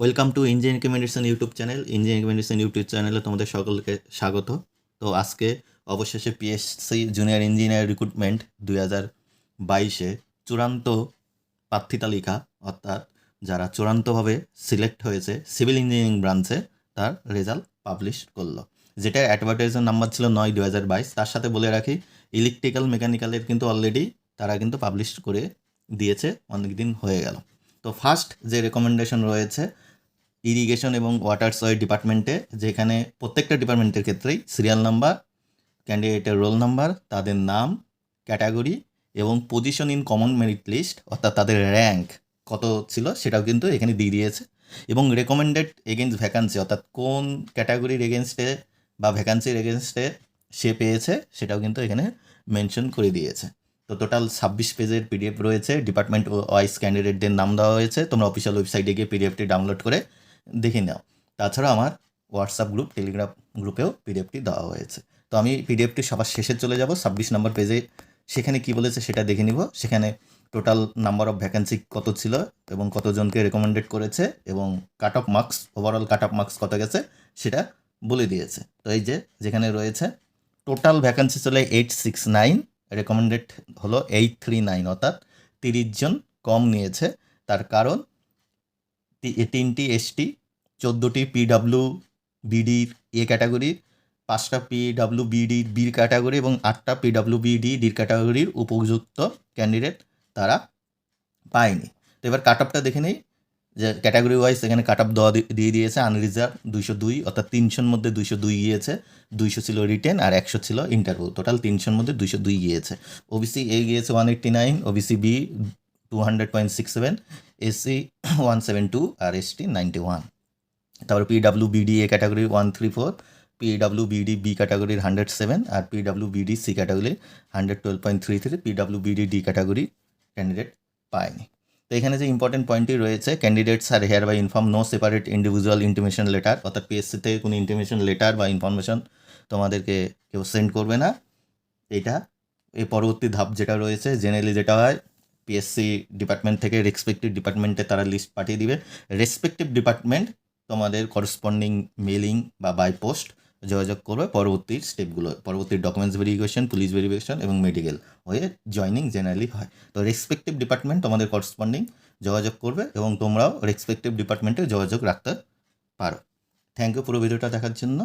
Welcome to engineering recommendation YouTube channel engineering recommendation YouTube চ্যানেলে তোমাদের সকলকে স্বাগত। তো আজকে অবশেষে পিএসসি জুনিয়র ইঞ্জিনিয়ার রিক্রুটমেন্ট দুই হাজার বাইশে চূড়ান্ত প্রার্থী তালিকা, অর্থাৎ যারা চূড়ান্তভাবে সিলেক্ট হয়েছে সিভিল ইঞ্জিনিয়ারিং ব্রাঞ্চে তার রেজাল্ট পাবলিশ করল। যেটা অ্যাডভার্টাইজের নাম্বার ছিল নয় দু হাজার বাইশ। তার সাথে বলে রাখি ইলেকট্রিক্যাল মেকানিক্যালের কিন্তু অলরেডি তারা কিন্তু পাবলিশ করে দিয়েছে অনেক দিন হয়ে গেল। তো ফার্স্ট যে রেকমেন্ডেশন রয়েছে ইরিগেশন এবং ওয়াটার সয়েল ডিপার্টমেন্টে যেখানে প্রত্যেকটা ডিপার্টমেন্টের ক্ষেত্রেই সিরিয়াল নাম্বার ক্যান্ডিডেটের রোল নাম্বার তাদের নাম ক্যাটাগরি এবং position in common merit list অর্থাৎ তাদের র্যাঙ্ক কত ছিল সেটাও কিন্তু এখানে দিয়ে দিয়েছে। এবং রেকমেন্ডেড এগেনস্ট ভ্যাকান্সি অর্থাৎ কোন ক্যাটাগরির এগেনস্টে বা ভ্যাকান্সির এগেনস্টে সে পেয়েছে, সেটাও কিন্তু এখানে মেনশন করে দিয়েছে। তো টোটাল ছাব্বিশ পেজের পিডিএফ রয়েছে। ডিপার্টমেন্ট ওয়াইজ ক্যান্ডিডেটদের নাম দেওয়া হয়েছে। তোমরা অফিসিয়াল ওয়েবসাইটে গিয়ে পিডিএফটি ডাউনলোড করে দেখে নাও। তাছাড়া আমার হোয়াটসঅ্যাপ গ্রুপ টেলিগ্রাম গ্রুপেও পিডিএফটি দেওয়া হয়েছে। তো আমি পিডিএফটি সবার শেষে চলে যাব। ছাব্বিশ নম্বর পেজে সেখানে কি বলেছে সেটা দেখে নিব। সেখানে টোটাল নাম্বার অফ ভ্যাকেন্সি কত ছিল এবং কতজনকে রেকমেন্ডেড করেছে এবং cut off marks overall cut off marks কত গেছে সেটা বলে দিয়েছে। তো এই যে যেখানে রয়েছে টোটাল ভ্যাকেন্সি চলে এইট সিক্স নাইন রেকমেন্ডেড হলো এইট থ্রি নাইন অর্থাৎ তিরিশ জন কম নিয়েছে। তার কারণ তিনটি এসটি চোদ্দোটি পিডাব্লিউ বিডির এ ক্যাটাগরির পাঁচটা পিডাব্লিউ বিডির বি ক্যাটাগরি এবং আটটা পিডাব্লিউ বিডি ডির ক্যাটাগরির উপযুক্ত ক্যান্ডিডেট তারা পায়নি। তো এবার কাট অফটা দেখে নেই, যে ক্যাটাগরি ওয়াইজ এখানে কাট অফ দেওয়া দিয়ে দিয়েছে আনরিজার্ভ দুইশো দুই, অর্থাৎ তিনশোর মধ্যে দুইশো দুই গিয়েছে, দুইশো ছিল রিটেন আর একশো ছিল ইন্টারভিউ টোটাল তিনশোর মধ্যে দুইশো দুই গিয়েছে। ওবিসি এ গিয়েছে one eighty nine OBC B two hundred point six seven SC one seven two আর এসটি নাইনটি ওয়ান তারপর PW BD A category one three four PW BD B ক্যাটাগরির hundred seven আর PW BD C category hundred twelve point three three PW BD D category candidate পায়নি। তো এখানে যে important পয়েন্টটি রয়েছে candidates are hereby inform no separate individual intimation letter অর্থাৎ PSC থেকে কোনো ইন্টিমেশন লেটার বা ইনফরমেশন তোমাদেরকে কেউ সেন্ড করবে না। এটা এই পরবর্তী ধাপ যেটা রয়েছে জেনারেলি যেটা হয় পিএসসি ডিপার্টমেন্ট থেকে রেসপেক্টিভ ডিপার্টমেন্টে তারা লিস্ট পাঠিয়ে দিবে। রেসপেক্টিভ ডিপার্টমেন্ট তোমাদের করসপন্ডিং মেলিং বা বাই পোস্ট যোগাযোগ করবে পরবর্তী স্টেপগুলো পরবর্তী ডকুমেন্টস ভেরিফিকেশন পুলিশ ভেরিফিকেশন এবং মেডিকেল হয়ে জয়নিং জেনারেলি হয়। তো রেসপেক্টিভ ডিপার্টমেন্ট তোমাদের করসপন্ডিং যোগাযোগ করবে এবং তোমরাও রেসপেক্টিভ ডিপার্টমেন্টে যোগাযোগ রাখতে পারো। থ্যাংক ইউ পুরো ভিডিওটা দেখার জন্য।